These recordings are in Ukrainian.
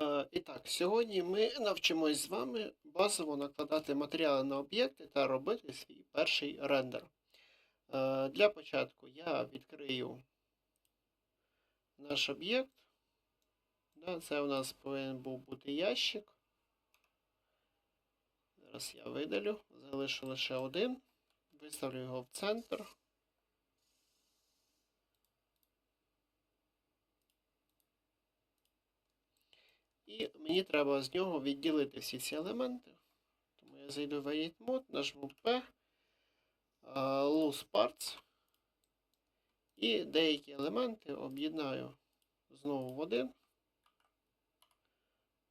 Е, І так, сьогодні ми навчимось з вами базово накладати матеріали на об'єкти та робити свій перший рендер. Е, Для початку я відкрию наш об'єкт. Це у нас повинен був бути ящик. Зараз я видалю, залишу лише один, виставлю його в центр. І мені треба з нього відділити всі ці елементи. Тому я зайду в Edit Mode, нажму P, а, Loose Parts. І деякі елементи об'єднаю знову в один.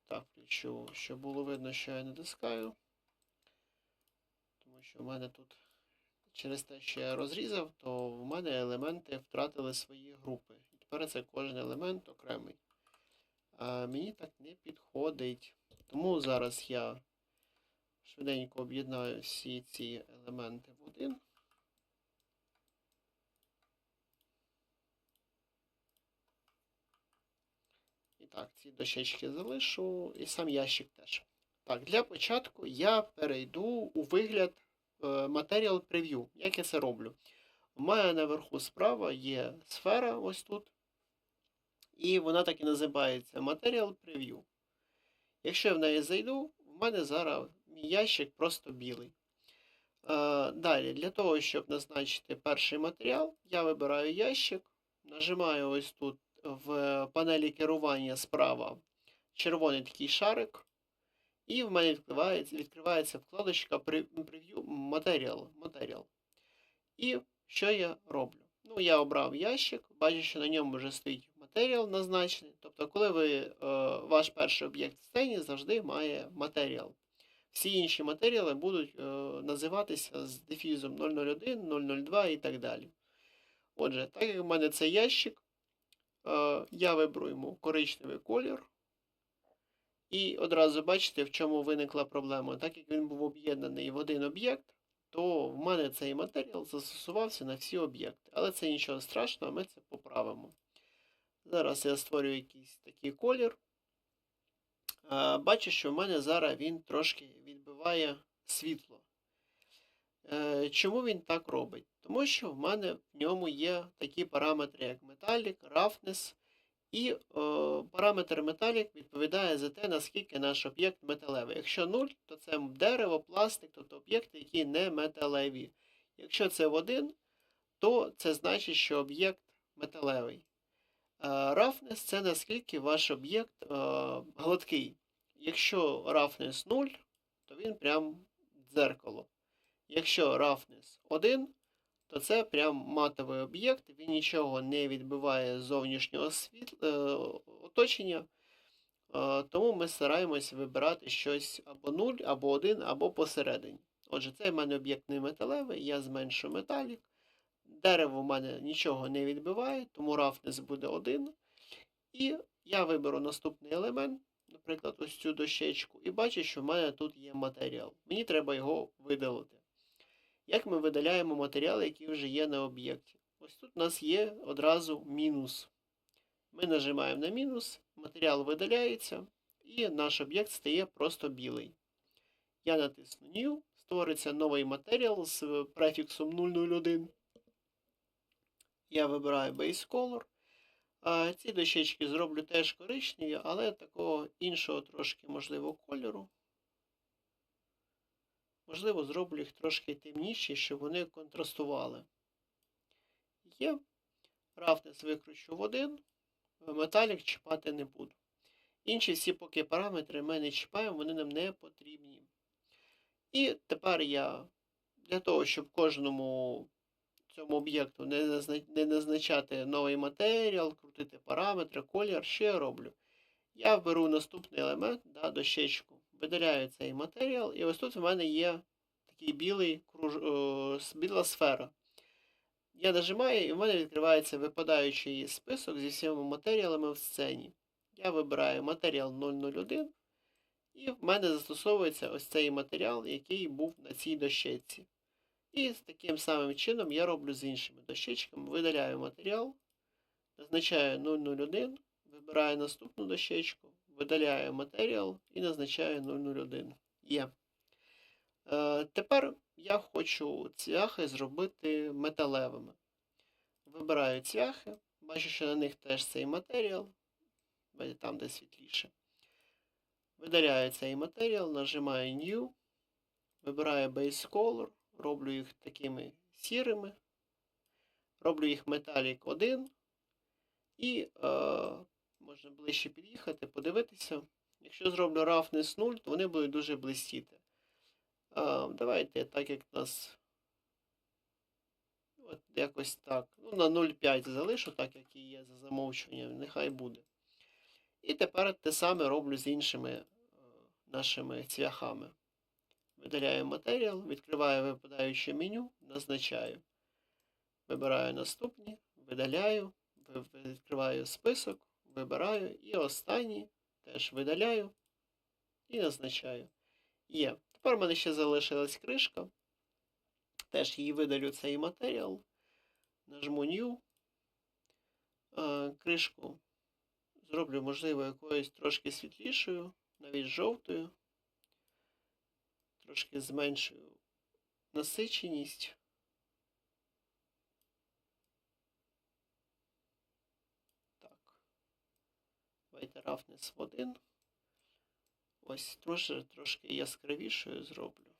Так, включу, щоб було видно, що я натискаю. Тому що в мене тут через те, що я розрізав, то в мене елементи втратили свої групи. І тепер це кожен елемент окремий. Мені так не підходить. Тому зараз я швиденько об'єднаю всі ці елементи в один. І так, ці дощечки залишу, і сам ящик теж. Так, для початку я перейду у вигляд е, Material Preview. Як я це роблю? У мене наверху справа є сфера, ось тут. І вона так і називається Material Preview. Якщо я в неї зайду, в мене зараз мій ящик просто білий. Е, далі, для того, щоб назначити перший матеріал, я вибираю ящик, нажимаю ось тут в панелі керування справа червоний такий шарик. І в мене відкривається, відкривається вкладочка Preview Material. Material. І що я роблю? Ну, я обрав ящик, бачу, що на ньому вже стоїть матеріал назначений. Тобто, коли ви, е, ваш перший об'єкт в сцені завжди має матеріал. Всі інші матеріали будуть е, називатися з дефізом 001, 002 і так далі. Отже, так як в мене це ящик, е, я виберу йому коричневий колір. І одразу бачите, в чому виникла проблема. Так як він був об'єднаний в один об'єкт, то в мене цей матеріал застосувався на всі об'єкти. Але це нічого страшного, ми це поправимо. Зараз я створю якийсь такий колір. Бачу, що в мене зараз він трошки відбиває світло. Е, Чому він так робить? Тому що в мене в ньому є такі параметри, як Metallic, Roughness. І о, параметр Metallic відповідає за те, наскільки наш об'єкт металевий. Якщо 0, то це дерево, пластик, тобто об'єкти, які не металеві. Якщо це в 1, то це значить, що об'єкт металевий. Е, Roughness це наскільки ваш об'єкт е, гладкий. Якщо roughness 0, то він прям дзеркало. Якщо roughness 1, то це прям матовий об'єкт, він нічого не відбиває зовнішнього світла, е, оточення. Е, тому ми стараємось вибирати щось або 0, або 1, або посередині. Отже, цей в мене об'єкт не металевий, я зменшу металік. Дерево в мене нічого не відбиває, тому roughness буде 1. І я виберу наступний елемент, наприклад, ось цю дощечку, і бачу, що в мене тут є матеріал. Мені треба його видалити. Як ми видаляємо матеріали, які вже є на об'єкті? Ось тут у нас є одразу мінус. Ми нажимаємо на мінус, матеріал видаляється, і наш об'єкт стає просто білий. Я натисну New, створиться новий матеріал з префіксом 001. Я вибираю Base Color. Ці дощечки зроблю теж коричневі, але такого іншого трошки, можливо, кольору. Можливо, зроблю їх трошки темніші, щоб вони контрастували. Є. Рафнес викручу в один, металік чіпати не буду. Інші всі поки параметри ми не чіпаємо, вони нам не потрібні. І тепер я для того, щоб кожному цьому об'єкту не, назначати новий матеріал, крутити параметри, колір, що я роблю? Я беру наступний елемент, да, дощечку, видаляю цей матеріал, і ось тут в мене є такий білий круж... біла сфера. Я нажимаю, і в мене відкривається випадаючий список зі всіма матеріалами в сцені. Я вибираю матеріал 001, і в мене застосовується ось цей матеріал, який був на цій дощечці. І з таким самим чином я роблю з іншими дощечками. Видаляю матеріал, назначаю 001, вибираю наступну дощечку, видаляю матеріал і назначаю 001. Є. Е, тепер я хочу цвяхи зробити металевими. Вибираю цвяхи, бачу, що на них теж цей матеріал, там де світліше. Видаляю цей матеріал, нажимаю New, вибираю Base Color, роблю їх такими сірими, роблю їх Metallic 1 і е, можна ближче під'їхати, подивитися. Якщо зроблю Roughness 0, то вони будуть дуже блистіти. А, давайте, так як у нас от якось так. Ну, на 0,5 залишу, так як і є за замовчуванням, нехай буде. І тепер те саме роблю з іншими е, нашими цвяхами. Видаляю матеріал, відкриваю випадаюче меню, назначаю. Вибираю наступні, видаляю, відкриваю список, вибираю і останній теж видаляю і назначаю. Є. Тепер в мене ще залишилась кришка. Теж її видалю цей матеріал. Нажму New. Кришку зроблю, можливо, якоюсь трошки світлішою, навіть жовтою. Трошки зменшую насиченість. Так. Давайте roughness в 1. Ось трошки, трошки яскравішою зроблю.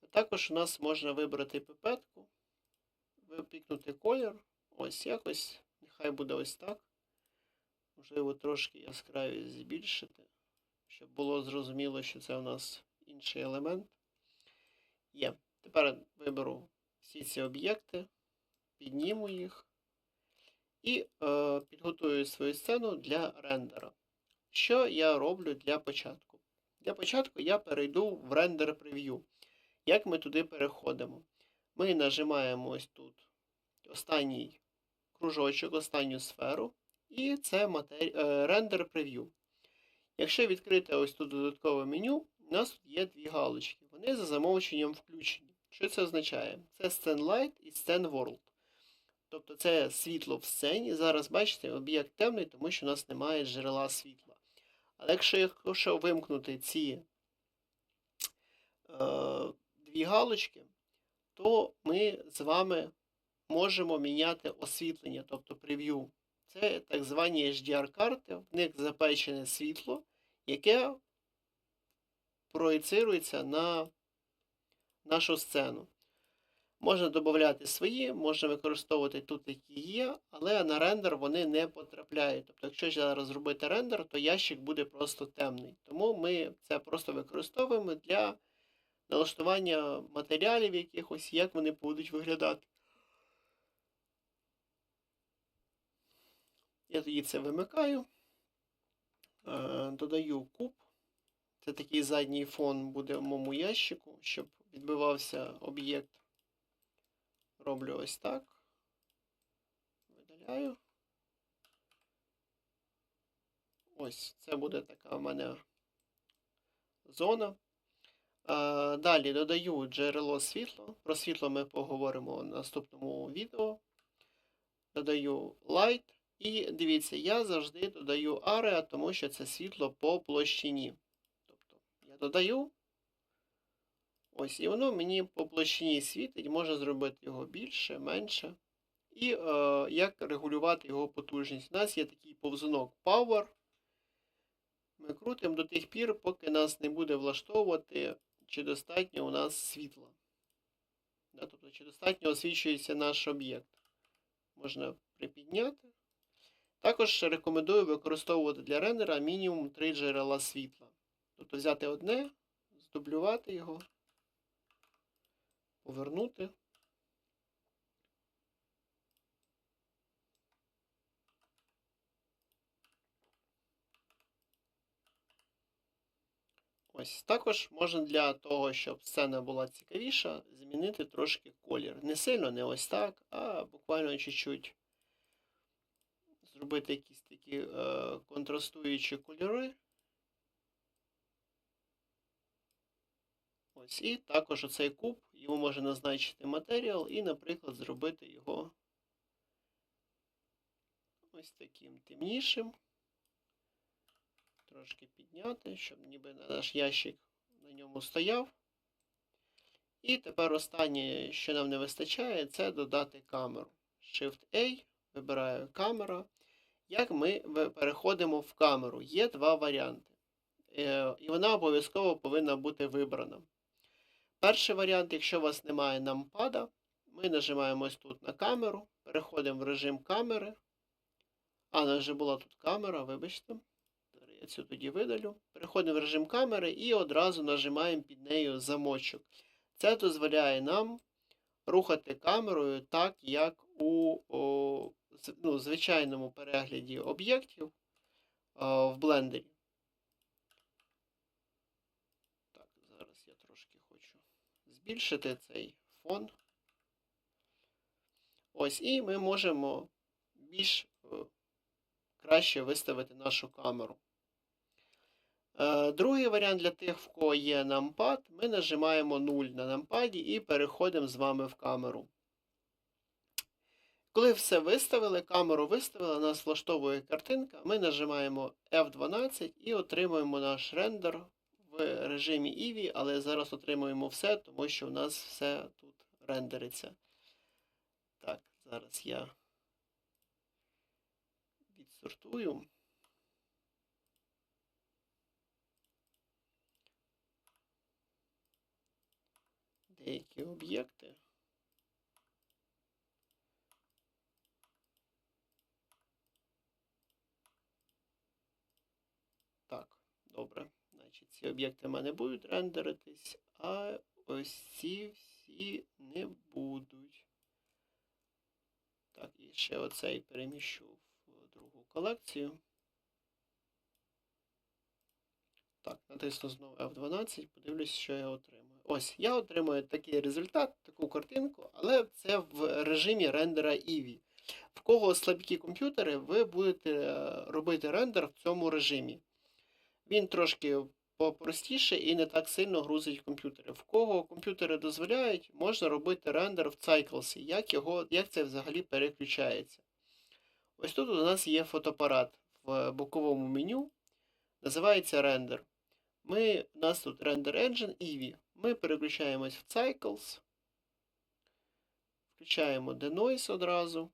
А Також у нас можна вибрати пипетку, випікнути колір. Ось якось. Нехай буде ось так. Можливо, трошки яскравість збільшити, щоб було зрозуміло, що це у нас інший елемент. Є. Тепер виберу всі ці об'єкти, підніму їх і е, підготую свою сцену для рендера. Що я роблю для початку? Для початку я перейду в рендер прев'ю. Як ми туди переходимо? Ми нажимаємо ось тут останній кружочок, останню сферу, і це матері... е, рендер прев'ю. Якщо відкрити ось тут додаткове меню, у нас тут є дві галочки. Вони за замовченням включені. Що це означає? Це Scene Light і Scene World. Тобто це світло в сцені. Зараз, бачите, об'єкт темний, тому що у нас немає джерела світла. Але якщо, якщо вимкнути ці е, дві галочки, то ми з вами можемо міняти освітлення, тобто прев'ю. Це так звані HDR-карти, в них запечене світло, яке проєцирується на нашу сцену. Можна додати свої, можна використовувати тут, які є, але на рендер вони не потрапляють. Тобто, якщо зараз зробити рендер, то ящик буде просто темний. Тому ми це просто використовуємо для налаштування матеріалів якихось, як вони будуть виглядати. Я тоді це вимикаю, е, додаю куб. Це такий задній фон буде в моєму ящику, щоб відбивався об'єкт. Роблю ось так. Видаляю. Ось, це буде така в мене зона. Далі додаю джерело світла. Про світло ми поговоримо в наступному відео. Додаю light. І дивіться, я завжди додаю area, тому що це світло по площині. Тобто я додаю. Ось, і воно мені по площині світить, можна зробити його більше, менше. І е, як регулювати його потужність. У нас є такий повзунок Power. Ми крутимо до тих пір, поки нас не буде влаштовувати, чи достатньо у нас світла. Да, тобто, чи достатньо освічується наш об'єкт. Можна припідняти. Також рекомендую використовувати для рендера мінімум 3 джерела світла. Тобто взяти одне, здублювати його, повернути. Ось також можна для того, щоб сцена була цікавіша, змінити трошки колір. Не сильно, не ось так, а буквально чуть-чуть зробити якісь такі е, контрастуючі кольори. Ось, і також оцей куб, йому можна назначити матеріал і, наприклад, зробити його ось таким темнішим. Трошки підняти, щоб ніби наш ящик на ньому стояв. І тепер останнє, що нам не вистачає, це додати камеру. Shift-A, вибираю камера. Як ми переходимо в камеру? Є два варіанти. Е, І вона обов'язково повинна бути вибрана. Перший варіант, якщо у вас немає нампада, ми нажимаємо тут на камеру, переходимо в режим камери. А, у нас вже була тут камера, вибачте. Я цю тоді видалю. Переходимо в режим камери і одразу нажимаємо під нею замочок. Це дозволяє нам рухати камерою так, як у о, ну, звичайному перегляді об'єктів в блендері. Так, зараз я трошки хочу збільшити цей фон. Ось, і ми можемо більш е, краще виставити нашу камеру. Е, Другий варіант для тих, в кого є нампад, ми нажимаємо 0 на нампаді і переходимо з вами в камеру. Коли все виставили, камеру виставили, нас влаштовує картинка, ми нажимаємо F12 і отримуємо наш рендер в режимі Eevee, але зараз отримуємо все, тому що в нас все тут рендериться. Так, зараз я відсортую. Деякі об'єкти. Так, добре. Значить, ці об'єкти в мене будуть рендеритись, а ось ці всі не будуть. Так, і ще оцей переміщу в другу колекцію. Так, натисну знову F12, подивлюсь, що я отримую. Ось, я отримую такий результат, таку картинку, але це в режимі рендера Eevee. В кого слабкі комп'ютери, ви будете е, робити рендер в цьому режимі. Він трошки попростіше і не так сильно грузить комп'ютери. В кого комп'ютери дозволяють, можна робити рендер в Cycles. Як, його, як це взагалі переключається? Ось тут у нас є фотоапарат в боковому меню. Називається рендер. Ми, у нас тут Render Engine Eevee. Ми переключаємось в Cycles. Включаємо Denoise одразу.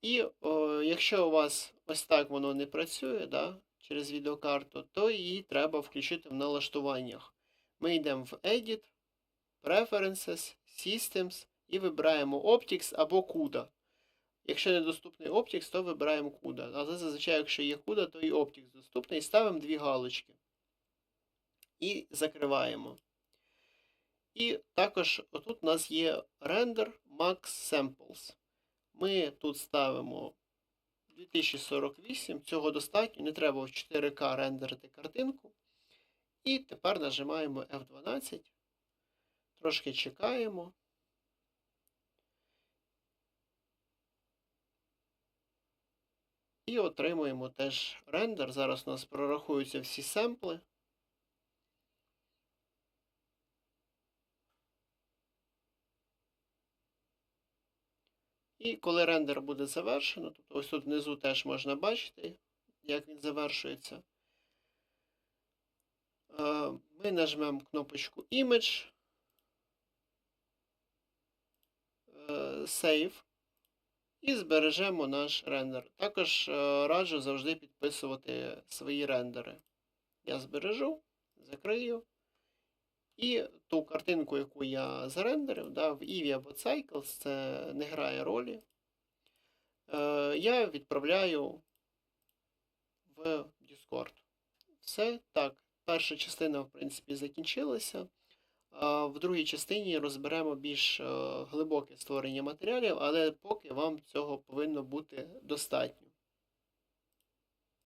І о, якщо у вас ось так воно не працює, да, через відеокарту, то її треба включити в налаштуваннях. Ми йдемо в Edit, Preferences, Systems і вибираємо Optics або CUDA. Якщо недоступний Optics, то вибираємо CUDA. Але зазвичай, якщо є CUDA, то і Optics доступний. Ставимо дві галочки. І закриваємо. І також отут у нас є Render Max Samples. Ми тут ставимо 2048, цього достатньо, не треба в 4К рендерити картинку. І тепер нажимаємо F12, трошки чекаємо. І отримуємо теж рендер. Зараз у нас прорахуються всі семпли. І коли рендер буде завершено, тобто ось тут внизу теж можна бачити, як він завершується. Е, Ми нажмемо кнопочку Image, е, Save і збережемо наш рендер. Також е, раджу завжди підписувати свої рендери. Я збережу, закрию. І ту картинку, яку я зарендерив, да, в Eevee або Cycles, це не грає ролі. Е, я відправляю в Discord. Все так. Перша частина, в принципі, закінчилася. В другій частині розберемо більш е, глибоке створення матеріалів, але поки вам цього повинно бути достатньо.